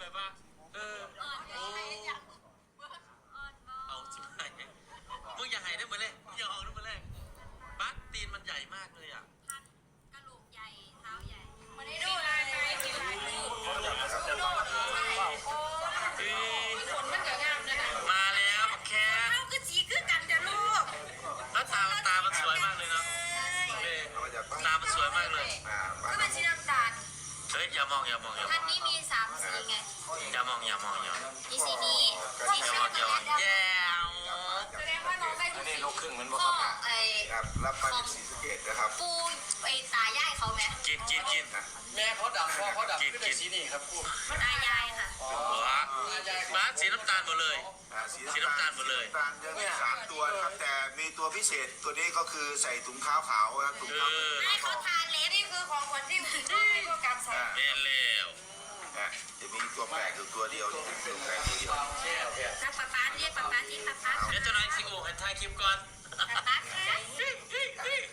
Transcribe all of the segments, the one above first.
แบบว่า เอออ่อนโอ้ให้อยากอ่อนบอเอาจิบหายมึงอย่าหายได้เหมือนแรกมึงอย่าออกได้เหมือนแรกบัสตีนมันใหญ่มากเลยอะพันกระโหลกใหญ่เท้าใหญ่มาได้ดูลายไปกินลายดูโดดใช่โอ้เอ้ยขนมันก็งามเลยนะมาแล้วบักแคทเอ้าก็จีคือกันเด้อลูกแล้วตาตามันสวยมากเลยเนาะเออตามันสวยมากเลย ก็เป็นสีน้ำตาล เฮ้ยอย่ามองอย่ามองอย่าพัมนองนี้มีสามสีไงอย่ามองอย่ามองอย่ามองมีสีนี้อสีย่าชมมองอย่ามองพูแย่วแสดงว่าน้องได้ทุกสีลูกครึ่งมันบอกพ่อครับไอ้ครับรับมาจากศรีสะเกษนะครับปูไอ้ตายายเขาไหมกินกินกินแม่เขาดับพ่อเขาดับขึ้นในสีนี่ครับครูตายายค่ะหัวบัสสีน้ำตาลหมดเลย อ่าสีน้ำตาลหมดเลย สีน้ำตาลจะมีสามตัวนะครับแต่มีตัวพิเศษตัวนี้ก็คือใส่ถุงเท้าขาวนะครับถุงเท้าเออให้เขาทานเล็บนี่คือ ของขวัญที่น้องให้พวกการใส่เล่นแล้วนะจะมีตัวแปลกอตัวเดียวนี่ตัวแปลกตัวเดียวแค่แค่ถ้าป๊าป๊าเรียกป๊าป๊าที่ป๊าป๊าเดี๋ยวเจ้านายสิโอให้ถ่ายคลิปก่อนป๊าป๊าค่ะ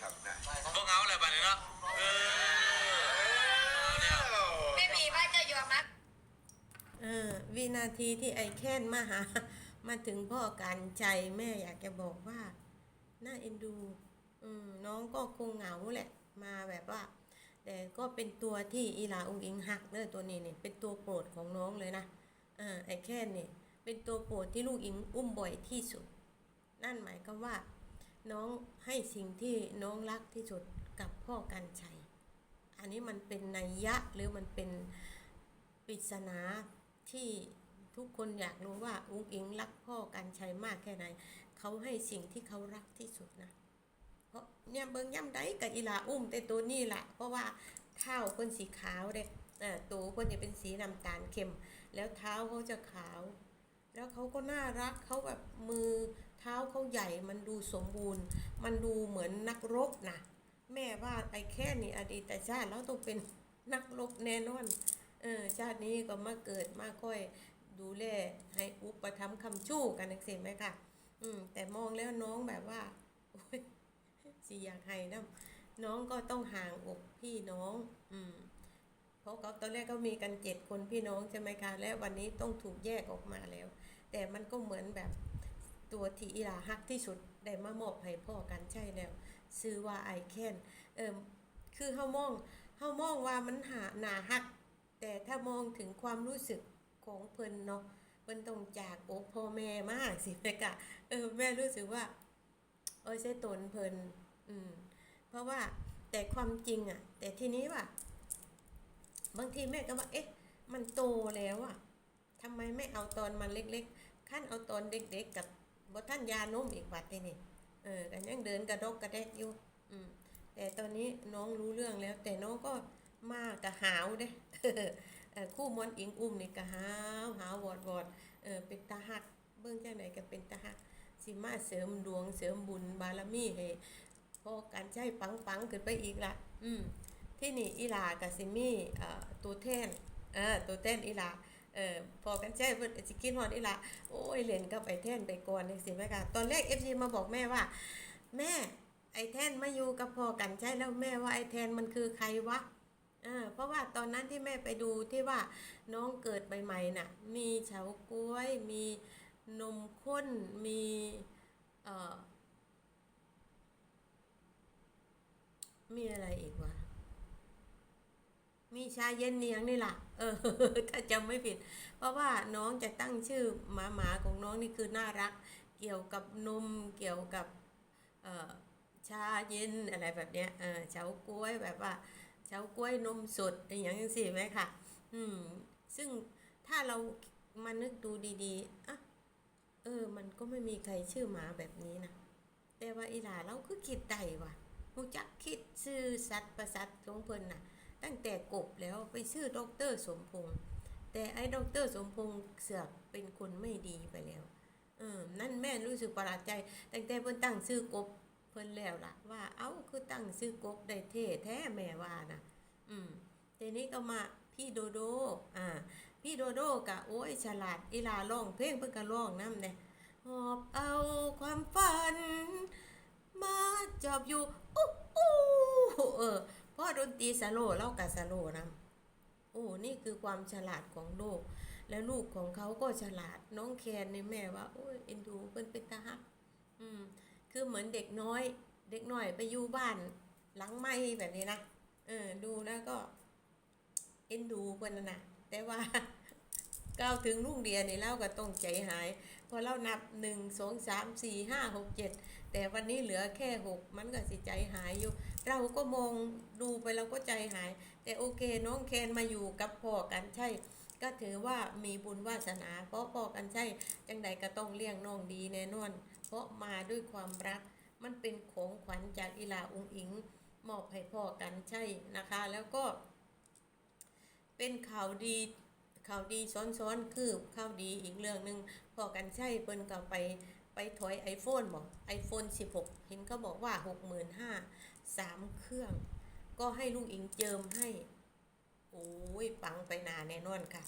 ครับนะพวกเอาอะไรบ้างเนาะเออเนี่ยไม่มีว่าจะยอมรับ เออวินาทีที่ไอแค้นมาหา มาถึงพ่อการใจแม่อยากจะบอกว่า น่าเอ็นดู อืมน้องก็คงเหงาแหละ มาแบบว่า แต่ก็เป็นตัวที่อีหลาองอิงหักเนอตัวนี้เนี่ยเป็นตัวโปรดของน้องเลยนะเออไอแค้นเนี่ยเป็นตัวโปรดที่ลูกอิงอุ้มบ่อยที่สุด นั่นหมายความว่า น้องให้สิ่งที่น้องรักที่สุดกับพ่อกันชัย อันนี้มันเป็นนัยยะหรือมันเป็นปริศนาที่ทุกคนอยากรู้ว่าอุ้งอิงรักพ่อกันชัยมากแค่ไหน เขาให้สิ่งที่เขารักที่สุดนะ เนี่ยเบิ้งย่ำได้กับอีหลาอุ้มแต่ตัวนี่แหละเพราะว่าเท้าคนสีขาวเด็กตัวคนจะเป็นสีน้ำตาลเข้ม แล้วเท้าเขาจะขาว แล้วเขาก็น่ารักเขาแบบมือเท้าเขาใหญ่มันดูสมบูรณ์ มันดูเหมือนนักรบนะแม่ว่าไอ้แค่นี้อดีตชาติแล้วต้องเป็นนักรบแน่นอนเออชาตินี้ก็มาเกิดมาค่อยดูแลให้อุปถัมภ์คำชู้กันนักเสียไหมค่ะอืมแต่มองแล้วน้องแบบว่าโอ้ย สิอยากให้นะน้องก็ต้องห่างอกพี่น้อง อืมเพราะเขาตอนแรกก็มีกันเจ็ดคนพี่น้องใช่ไหมคะ และวันนี้ต้องถูกแยกออกมาแล้ว แต่มันก็เหมือนแบบตัวที่อีหลาฮักที่สุดได้มามอบให้พ่อกันใช่แล้ว ซื้อว่าไอแคนเออคือเฮามองเฮามองว่ามันหาหนาฮัก แต่ถ้ามองถึงความรู้สึกของเพิ่นเนาะเพิ่นต้องจากอกพ่อแม่มากสิแม่กะเออแม่รู้สึกว่า เออใช่ตนเพิ่น อืมเพราะว่าแต่ความจริงอะแต่ทีนี้ว่า บางทีแม่ก็ว่า เอ๊ะ มันโตแล้วอะทำไมไม่เอาตอนมันเล็กๆขั้นเอาตอนเด็กๆกับบท่านยานมอีกบัดนี่เออกันยังเดินกระดกกระแดกอยู่ อืม แต่ตอนนี้น้องรู้เรื่องแล้ว แต่น้องก็มากกะหาวเด้คู่มอนอิงอุ้มนี่กะหาวหาววอดวอดเออเป็นตาหัก เบิ่งจังไหนก็เป็นตาหักสิมาเสริมดวงเสริมบุญบารมีให้ พอการใช้ปังปังๆขึ้นไปอีกละอืมที่นี่อีหลากับซิมี่เอ่อตัวแทนเออตัวแทนอีหลาเออพอกันใช้เพิ่นสิกินฮอดอีหลาโอ้ยเล่นกับไอ้แทนไปก่อนจังซี่แม่ค่ะตอนแรก FG มาบอกแม่ว่า แม่ไอ้แทนมาอยู่กับพ่อกันใช่แล้วแม่ว่าไอ้แทนมันคือใครวะเออเพราะว่าตอนนั้นที่แม่ไปดูที่ว่าน้องเกิดใหม่ๆน่ะ มีเฉาก๊วย มีนมข้นมีเอ่อมีอะไรอีกวะ มี ชาเย็นเนียงนี่แหละเออ ถ้าจำไม่ผิด เพราะว่าน้องจะตั้งชื่อหมาหมาของน้องนี่คือน่ารัก เกี่ยวกับนมเกี่ยวกับเอ่อชาเย็นอะไรแบบเนี้ยเออเฉาก้วยแบบว่าเฉาก้วยนมสดอะไรอย่างนี้สิไหมค่ะ อืม ซึ่งถ้าเรามานึกดูดีๆอะเออ มันก็ไม่มีใครชื่อหมาแบบนี้นะแต่ว่าอีหลาเราคือคิดได้ว่ะรู้จักคิดชื่อสัตว์ประสัตว์ของเพิ่นน่ะ ตั้งแต่กบแล้วไปชื่อดอรสมพงษ์แต่ไอ้ดอรสมพงษ์เสือกเป็นคนไม่ดีไปแล้วเออนั่นแม่รู้สึกประหลาดใจ ตั้งแต่เพิ่นตั้งชื่อกบเพิ่นแล้วล่ะ ว่าเอ้าคือตั้งชื่อกบได้เท่แท้แม่ว่านะอืมทีนี้ก็มาพี่โดโดอ่า พี่โดโดกะโอ้ยฉลาดอีลาร้องเพลงเพิ่นก็ร้องนำเนี่ยหอบเอาความฝัน มาจอบอยู่อู้อู้เออ พ่อดนตรีสโลเล่ากับสโลนำโอ้นี่คือความฉลาดของโลกแล้วลูกของเขาก็ฉลาดน้องแคนในแม่ว่าโอ้ยเอ็นดูเพิ่นเป็นตาฮักอืมคือเหมือนเด็กน้อย เด็กน้อยไปอยู่บ้านหลังไม้แบบนี้นะเออดูแล้วก็ เอ็นดูเพิ่นน่ะนะแต่ว่าก้าวถึงลุงเดียนี่เล่าก็ต้องใจหาย พอเรานับหนึ่งสองสามสี่ห้าหกเจ็ด แต่วันนี้เหลือแค่หกมันก็สิใจหายอยู่ เราก็มองดูไปเราก็ใจหาย แต่โอเคน้องแคนมาอยู่กับพ่อกันใช่ ก็ถือว่ามีบุญวาสนา เพราะพ่อกันใช่จังใดก็ต้องเลี้ยงน้องดีแน่นอน เพราะมาด้วยความรัก มันเป็นของขวัญจากอีลาอุงอิงมอบให้พ่อกันใช่นะคะ แล้วก็ เป็นข่าวดีข่าวดีซ้อนๆคือข่าวดีอีกเรื่องหนึ่งพอกันใช่เปิ้นก็ไป ไปถอย iPhone บอก iPhone 16 เห็นเขาบอกว่า 65,000สามเครื่อง ก็ให้ลูกอิงเจิมให้ โอ้ย ปังไปหนาแน่นอนค่ะ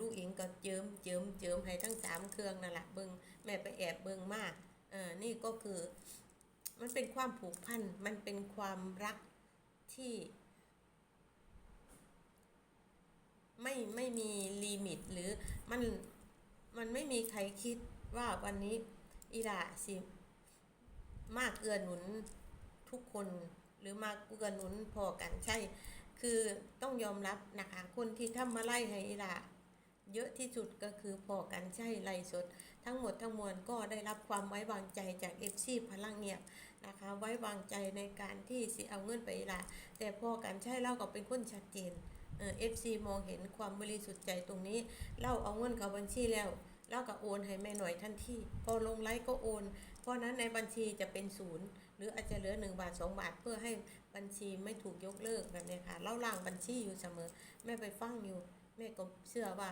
ลูกอิงก็เจิมเจิมเจิมให้ทั้งสามเครื่องนั่นแหละเบิงแม่ไปแอบเบิงมากนี่ก็คือ มันเป็นความผูกพัน มันเป็นความรักที่ ไม่ไม่มีลิมิตหรือมันมันไม่มีใครคิดว่าวันนี้ อีดาสิ มากเอื้อหนุนทุกคนหรือมากเอื้อหนุนพอกันใช่ คือต้องยอมรับนะคะคนที่ทำมาไล่ให้อีดาเยอะที่สุดก็คือพอกันใช่ไล่สด ทั้งหมดทั้งมวลก็ได้รับความไว้วางใจจากเอฟซีพลังเงียบนะคะ ไว้วางใจในการที่สิเอาเงินไปอีดาแต่พอกันใช่เล่าก็เป็นคนชัดเจนเอฟซีมองเห็นความบริสุทธิ์ใจตรงนี้เราเอาเงินเข้าบัญชีแล้ว เราก็โอนให้แม่หน่อยทันทีพอลงไลฟ์ก็โอน เพราะนั้นในบัญชีจะเป็นศูนย์หรืออาจจะเหลือ 1 บาท 2 บาท เพื่อให้บัญชีไม่ถูกยกเลิกแบบนี้ค่ะเราล่างบัญชีอยู่เสมอ แม่ไปฟังอยู่ แม่ก็เชื่อว่า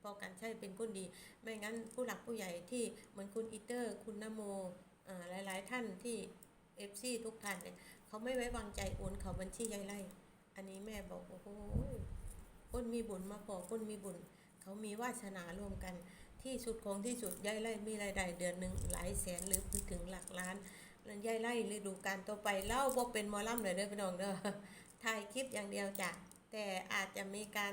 พอการใช้เป็นคนดี ไม่งั้นผู้หลักผู้ใหญ่ที่เหมือนคุณอีเตอร์ คุณนโมอ่อหลายๆ ท่านที่เอฟซีทุกท่านเนี่ยเขาไม่ไว้วางใจโอนเขาบัญชียายไล่อันนี้แม่บอกโอ้โหคนมีบุญมาพอคนมีบุญ เขามีวาสนารวมกัน ที่สุดของที่สุดยายไล่มีรายได้เดือนหนึ่งหลายแสนหรือถึงหลักล้านแล้วยายไล่ฤดูการต่อไปเล่าบ่าเป็นหมอลำเลยเด้อพี่น้องเด้อถ่ายคลิปอย่างเดียวจ้ะแต่อาจจะมีการ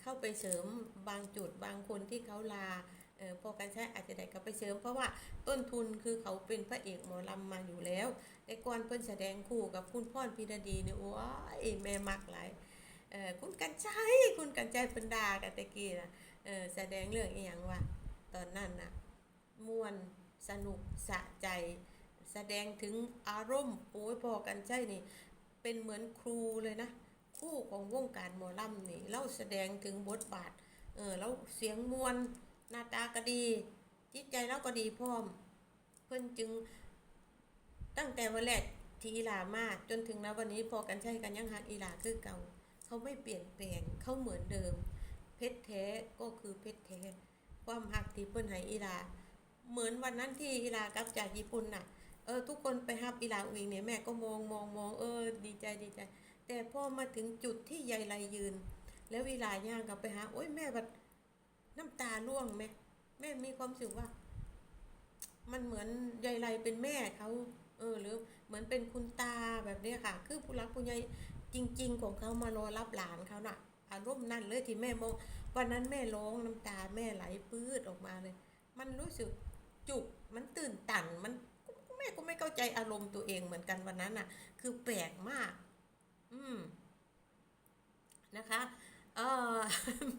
เข้าไปเสริมบางจุดบางคนที่เขาลาออพอกันใช้อาจจะได้เข้าไปเสริม เพราะว่าต้นทุนคือเขาเป็นพระเอกหมอลำมาอยู่แล้วแต่ก่อนเพิ่นแสดงคู่กับคุณพ่อนพิรดีเนี่ยโอ้ยแม่มักหลายออคุณกันใจคุณกันใจเป็นดากันตะกี้นะ เออแสดงเรื่องอีหยังวะตอนนั้นน่ะม่วนสนุกสะใจ แสดงถึงอารมณ์โอ้ยพอกันใจนี่ เป็นเหมือนครูเลยนะ คู่ของวงการหมอลำนี่เล่าแสดงถึงบทบาทเออแล้วเสียงมวนหน้าตาก็ดี จิตใจเราก็ดีพร้อม เพิ่นจึงตั้งแต่วันแรกที่อีหลามาจนถึงณวันนี้พอกันใช้กันยังหักอีหลาคือเก่า เขาไม่เปลี่ยนแปลงเขาเหมือนเดิม เพชรแท้ก็คือเพชรแท้ความหักที่เปิ้นให้อีลา เหมือนวันนั้นที่อีลากลับจากญี่ปุ่นน่ะเออทุกคนไปฮับอีลาอุงเนี่ยแม่ก็มองมองมองเออ ดีใจดีใจ แต่พอมาถึงจุดที่ยายไรยืน แล้วอีลาย่างกลับไปหาโอ้ยแม่แบบน้ำตาร่วงไหมแม่มีความรู้สึกว่า มันเหมือนยายไรเป็นแม่เขาเออหรือเหมือนเป็นคุณตาแบบนี้ค่ะ คือผู้รักผู้ใหญ่จริง ๆ ของเขามารอรับหลานเขาน่ะอารมณ์นั่นเลยที่แม่มอง วันนั้นแม่ร้องน้ำตาแม่ไหลปื้ดออกมาเลย มันรู้สึกจุกมันตื่นตันมันแม่ก็ไม่เข้าใจอารมณ์ตัวเองเหมือนกันวันนั้นน่ะ คือแปลกมาก อืมนะคะเออ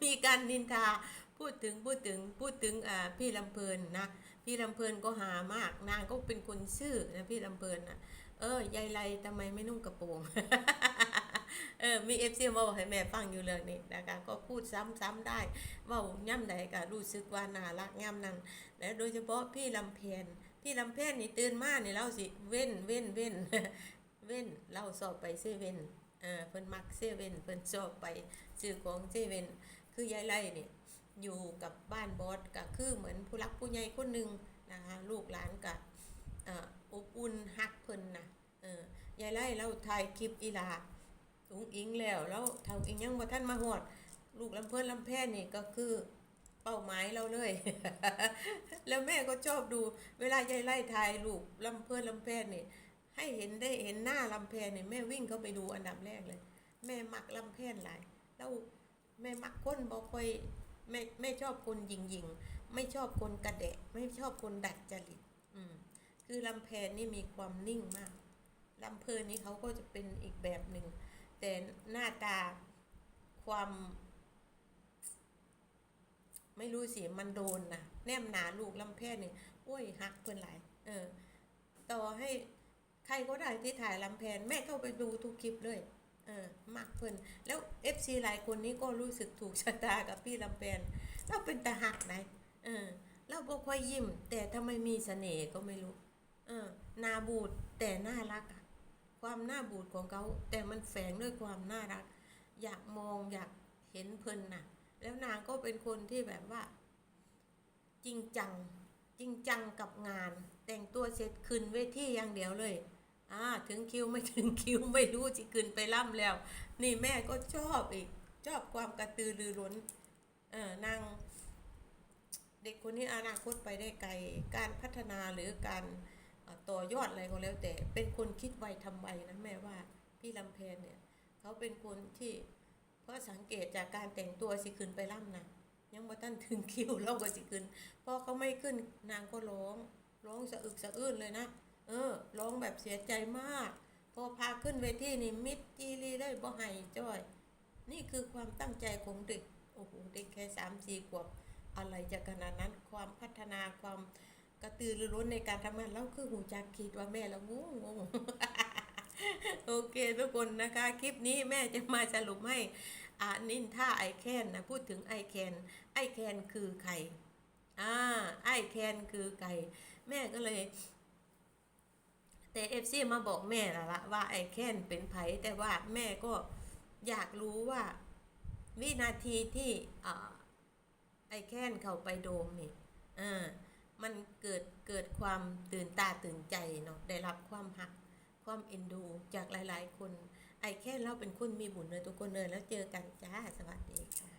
มีการนินทาพูดถึงพูดถึงพูดถึงอ่าพี่ลำเพลินนะพี่ลำเพลินก็หามาก นางก็เป็นคนซื่อนะพี่ลำเพลินนะเออยายไรทำไมไม่นุ่งกระโปรง เออมีเอฟซีมาบอกให้แม่ฟังอยู่เรื่องนี้นะคะก็พูดซ้ำๆได้ว่าย่ำใดก็รู้สึกว่าน่ารักย่ำนั้นและโดยเฉพาะพี่ลำเพนพี่ลำเพนนี่ตื่นมานี่เล่าสิเว้นเว้นเว้นเว้นเล่าสอบไปเซเว่นเออเพิ่นมักเซเว่นเพิ่นสอบไปซื้อของเซเว่นคือยายไรเนี่ยอยู่กับบ้านบอสก็คือเหมือนผู้รักผู้ใหญ่คนหนึ่งนะคะลูกหลานกับอบอุ่นฮักเพิ่นนะเออยายไล่เราถ่ายคลิปอีลา งอิงแล้วแล้วทางอิงยังบ่ท่านมาหอด ลูกลำเพิ่นลำแพนนี่ก็คือเป้าหมายเราเลย แล้วแม่ก็ชอบดู เวลายายไล่ถ่ายลูกลำเพิ่นลำแพนนี่ให้เห็นได้เห็นหน้าลำแพนนี่แม่วิ่งเข้าไปดูอันดับแรกเลย แม่มักลำแพนหลายแล้วแม่มักคนบ่ค่อยไม่ไม่ชอบคนยิงยิงไม่ชอบคนกระแดะ ไม่ชอบคนดัดจริต อืม คือลำแพนนี่มีความนิ่งมากลำเพลินนี่เขาก็จะเป็นอีกแบบหนึ่ง แต่หน้าตาความ ไม่รู้สิ มันโดนนะแนมหนาลูกลำแพนนี่โอ้ยหักเพิ่อนหลายเออ ต่อให้ใครก็ได้ที่ถ่ายลำแพนแม่เข้าไปดูทุกคลิปเลย เออมากเพิ่อนแล้ว FC หลายคนนี้ก็รู้สึกถูกชะตากับพี่ลำแพนเราเป็นตาหักไหนเออเราบ่ค่อยยิ้ม แต่ทำไมมีเสน่ห์ก็ไม่รู้ เออนาบูดแต่น่ารักอะ ความหน้าบูดของเขาแต่มันแฝงด้วยความน่ารัก อยากมองอยากเห็นเพิ่นน่ะ แล้วนางก็เป็นคนที่แบบว่า จริงจัง จริงจังกับงาน แต่งตัวเสร็จขึ้นเวทีอย่างเดียวเลยอ่าถึงคิวไม่ถึงคิวไม่รู้จะขึ้นไปล่ำแล้ว นี่แม่ก็ชอบอีกชอบความกระตือรือร้นเออนางเด็กคนนี้อนาคตไปได้ไกล การพัฒนาหรือการ ต่อยอดอะไรก็แล้วแต่ เป็นคนคิดไวทำไวนะแม่ว่าพี่ลำเพนเนี่ยเขาเป็นคนที่เพราะสังเกตจากการแต่งตัวสิขึ้นไปล่ำนะยังบ่ทันถึงคิวเราก็สิขึ้นพอเขาไม่ขึ้นนางก็ร้องร้องสะอึกสะอื้นเลยนะเออร้องแบบเสียใจมาก พอพาขึ้นเวทีนี่มิดจีรีได้บ่ให้จ้อย นี่คือความตั้งใจของเด็กโอ้โหเด็กแค่สามสี่ขวบอะไรจะขนาดนั้นความพัฒนาความ กระตือรือร้นในการทำงานแล้วคือหูจักคิดว่าแม่ละงงงโอเคทุกคนนะคะ คลิปนี้แม่จะมาสรุปให้อานินท่าไอแคนนะพูดถึงไอแคนไอแคนคือใครอ่าไอแคนคือใครแม่ก็เลย แต่เอฟซีมาบอกแม่ละละว่าไอแคนเป็นไผแต่ว่าแม่ก็อยากรู้ว่า วินาทีที่อไอแคนเข้าไปโดมนี่อ่า มันเกิดเกิดความตื่นตาตื่นใจเนาะได้รับความหัก ความเอ็นดูจากหลาย ๆ คน ไอแค่เราเป็นคนมีบุญเลยทุกคนเลยแล้วเจอกันจ้าสวัสดีค่ะ